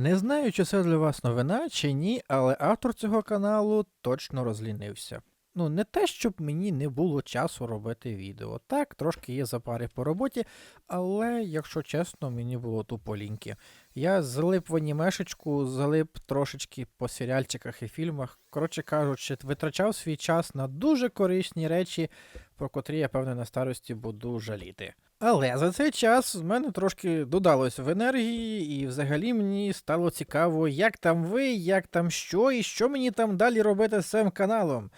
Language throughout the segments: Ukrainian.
Не знаю, чи це для вас новина чи ні, але автор цього каналу точно розлінився. Ну, не те, щоб мені не було часу робити відео. Так, трошки є запари по роботі, але, якщо чесно, мені було тупо ліньки. Я залип в анімешечку, залип трошечки по серіальчиках і фільмах. Коротше кажучи, витрачав свій час на дуже корисні речі, про котрі я, певне, на старості буду жаліти. Але за цей час в мене трошки додалось в енергії, і взагалі мені стало цікаво, як там ви, як там що, і що мені там далі робити з цим каналом.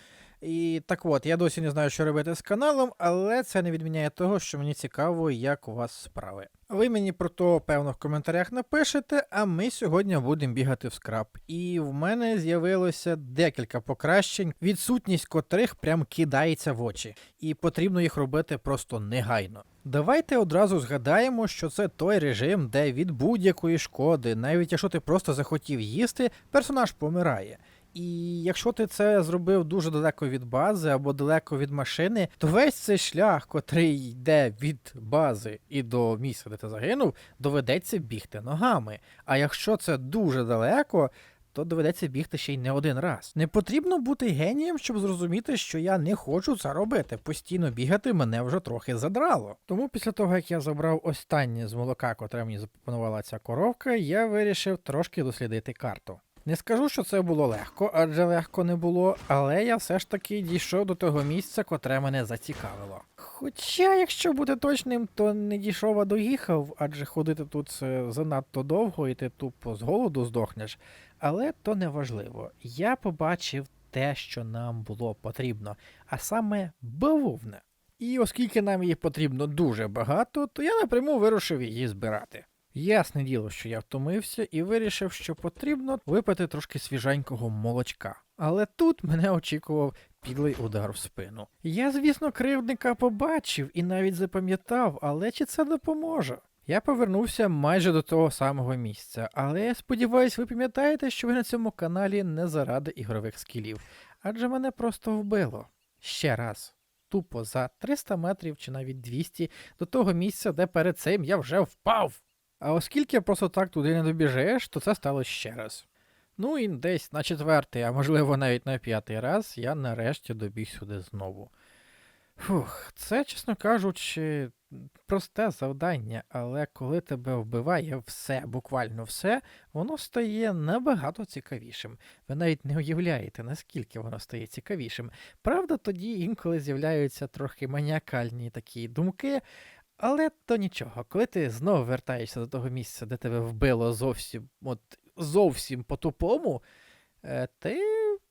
І так от, я досі не знаю, що робити з каналом, але це не відміняє того, що мені цікаво, як у вас справи. Ви мені про то, певно, в коментарях напишете, а ми сьогодні будемо бігати в скраб. І в мене з'явилося декілька покращень, відсутність котрих прям кидається в очі, і потрібно їх робити просто негайно. Давайте одразу згадаємо, що це той режим, де від будь-якої шкоди, навіть якщо ти просто захотів їсти, персонаж помирає. І якщо ти це зробив дуже далеко від бази або далеко від машини, то весь цей шлях, котрий йде від бази і до місця, де ти загинув, доведеться бігти ногами. А якщо це дуже далеко, то доведеться бігти ще й не один раз. Не потрібно бути генієм, щоб зрозуміти, що я не хочу це робити. Постійно бігати мене вже трохи задрало. Тому після того, як я забрав останнє з молока, котре мені запропонувала ця коровка, я вирішив трошки дослідити карту. Не скажу, що це було легко, адже легко не було, але я все ж таки дійшов до того місця, котре мене зацікавило. Хоча, якщо бути точним, то не дійшов, а доїхав, адже ходити тут занадто довго і ти тупо з голоду здохнеш. Але то не важливо. Я побачив те, що нам було потрібно, а саме бавовна. І оскільки нам її потрібно дуже багато, то я напряму вирушив її збирати. Ясне діло, що я втомився і вирішив, що потрібно випити трошки свіженького молочка. Але тут мене очікував підлий удар в спину. Я, звісно, кривдника побачив і навіть запам'ятав, але чи це допоможе? Я повернувся майже до того самого місця, але я сподіваюсь, ви пам'ятаєте, що ви на цьому каналі не заради ігрових скілів, адже мене просто вбило. Ще раз. Тупо за 300 метрів чи навіть 200 до того місця, де перед цим я вже впав. А оскільки просто так туди не добіжеш, то це стало ще раз. Ну і десь на четвертий, а можливо навіть на п'ятий раз я нарешті добіг сюди знову. Фух, це, чесно кажучи, просте завдання, але коли тебе вбиває все, буквально все, воно стає набагато цікавішим. Ви навіть не уявляєте, наскільки воно стає цікавішим. Правда, тоді інколи з'являються трохи маніакальні такі думки. Але то нічого, коли ти знову вертаєшся до того місця, де тебе вбило зовсім от зовсім по-тупому, е, ти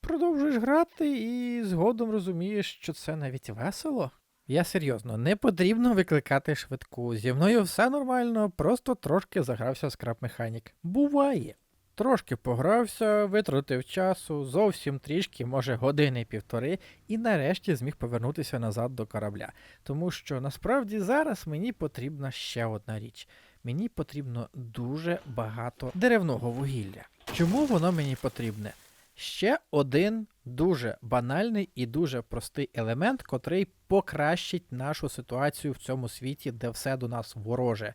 продовжуєш грати і згодом розумієш, що це навіть весело. Я серйозно, не потрібно викликати швидку. Зі мною все нормально, просто трошки загрався скраб механік. Буває. Трошки погрався, витратив часу, зовсім трішки, може години-півтори, і нарешті зміг повернутися назад до корабля. Тому що насправді зараз мені потрібна ще одна річ. Мені потрібно дуже багато деревного вугілля. Чому воно мені потрібне? Ще один дуже банальний і дуже простий елемент, котрий покращить нашу ситуацію в цьому світі, де все до нас вороже.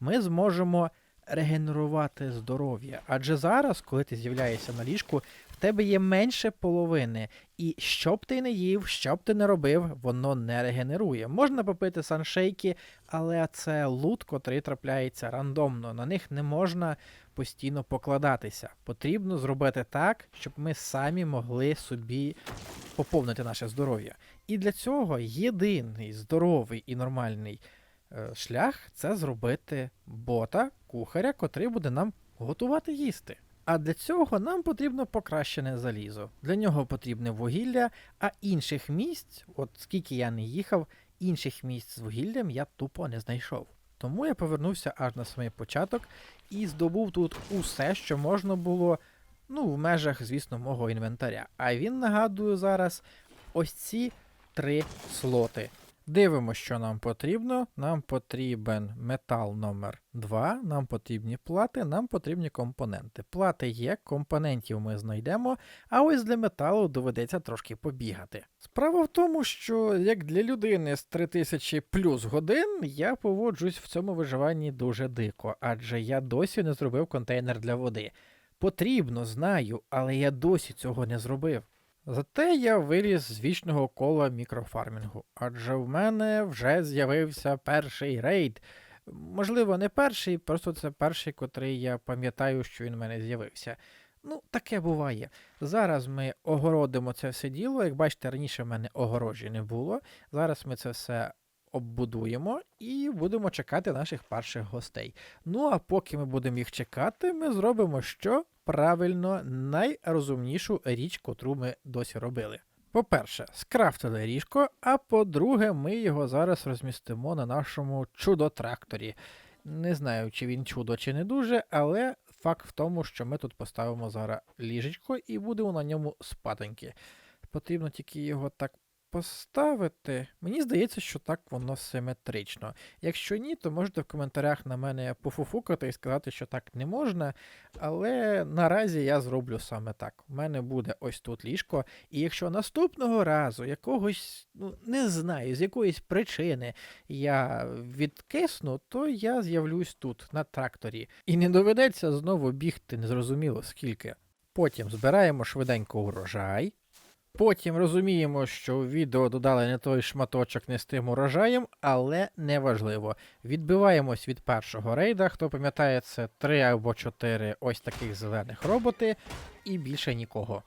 Ми зможемо регенерувати здоров'я. Адже зараз, коли ти з'являєшся на ліжку, в тебе є менше половини. І що б ти не їв, що б ти не робив, воно не регенерує. Можна попити саншейки, але це лут, котрий трапляється рандомно. На них не можна постійно покладатися. Потрібно зробити так, щоб ми самі могли собі поповнити наше здоров'я. І для цього єдиний здоровий і нормальний шлях це зробити бота, кухаря, котрий буде нам готувати їсти. А для цього нам потрібно покращене залізо. Для нього потрібне вугілля, а інших місць, от скільки я не їхав, інших місць з вугіллям я тупо не знайшов. Тому я повернувся аж на самий початок і здобув тут усе, що можна було, ну, в межах, звісно, мого інвентаря. А він нагадую зараз ось ці три слоти. Дивимося, що нам потрібно. Нам потрібен метал номер 2, нам потрібні плати, нам потрібні компоненти. Плати є, компонентів ми знайдемо, а ось для металу доведеться трошки побігати. Справа в тому, що як для людини з 3000 плюс годин я поводжусь в цьому виживанні дуже дико, адже я досі не зробив контейнер для води. Потрібно, знаю, але я досі цього не зробив. Зате я виріс з вічного кола мікрофармінгу, адже в мене вже з'явився перший рейд. Можливо, не перший, просто це перший, котрий я пам'ятаю, що він в мене з'явився. Ну, таке буває. Зараз ми огородимо це все діло. Як бачите, раніше в мене огорожі не було. Зараз ми це все оббудуємо і будемо чекати наших перших гостей. Ну а поки ми будемо їх чекати, ми зробимо що? Правильно, найрозумнішу річ, котру ми досі робили. По-перше, скрафтили ріжко, а по-друге, ми його зараз розмістимо на нашому чудо-тракторі. Не знаю, чи він чудо, чи не дуже, але факт в тому, що ми тут поставимо зараз ліжечко і будемо на ньому спатоньки. Потрібно тільки його так поставити. Мені здається, що так воно симетрично. Якщо ні, то можете в коментарях на мене пофуфукати і сказати, що так не можна. Але наразі я зроблю саме так. У мене буде ось тут ліжко, і якщо наступного разу якогось, ну не знаю, з якоїсь причини я відкисну, то я з'явлюсь тут, на тракторі. І не доведеться знову бігти незрозуміло скільки. Потім збираємо швиденько урожай. Потім розуміємо, що в відео додали не той шматочок не з тим урожаєм, але неважливо. Відбиваємось від першого рейда. Хто пам'ятає, це 3 або 4 ось таких зелених роботи, і більше нікого.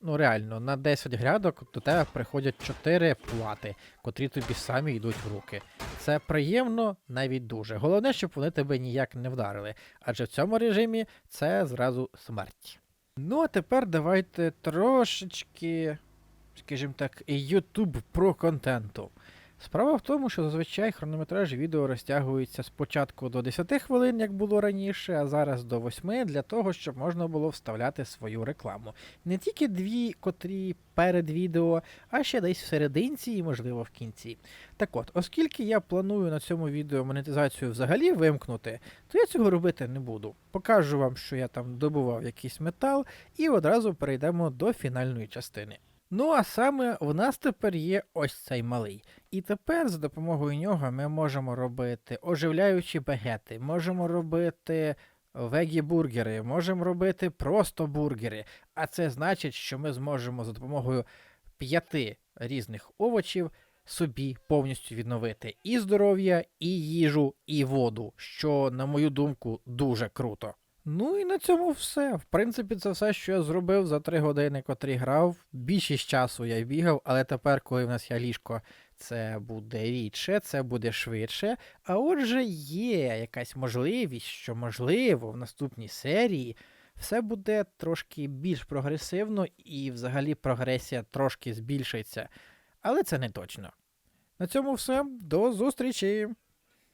Ну реально, на 10 грядок до тебе приходять 4 плати, котрі тобі самі йдуть в руки. Це приємно, навіть дуже. Головне, щоб вони тебе ніяк не вдарили, адже в цьому режимі це зразу смерть. Ну, а тепер давайте трошечки, скажімо так, YouTube про контенту. Справа в тому, що зазвичай хронометраж відео розтягується спочатку до 10 хвилин, як було раніше, а зараз до 8, для того, щоб можна було вставляти свою рекламу. Не тільки дві, котрі перед відео, а ще десь в серединці і, можливо, в кінці. Так от, оскільки я планую на цьому відео монетизацію взагалі вимкнути, то я цього робити не буду. Покажу вам, що я там добував якийсь метал, і одразу перейдемо до фінальної частини. Ну, а саме в нас тепер є ось цей малий. І тепер за допомогою нього ми можемо робити оживляючі багети, можемо робити вегі-бургери, можемо робити просто бургери. А це значить, що ми зможемо за допомогою п'яти різних овочів собі повністю відновити і здоров'я, і їжу, і воду, що, на мою думку, дуже круто. Ну і на цьому все. В принципі, це все, що я зробив за 3 години, котрі грав. Більшість часу я бігав, але тепер, коли в нас є ліжко, це буде рідше, це буде швидше. А отже, є якась можливість, що можливо в наступній серії все буде трошки більш прогресивно і взагалі прогресія трошки збільшиться. Але це не точно. На цьому все. До зустрічі!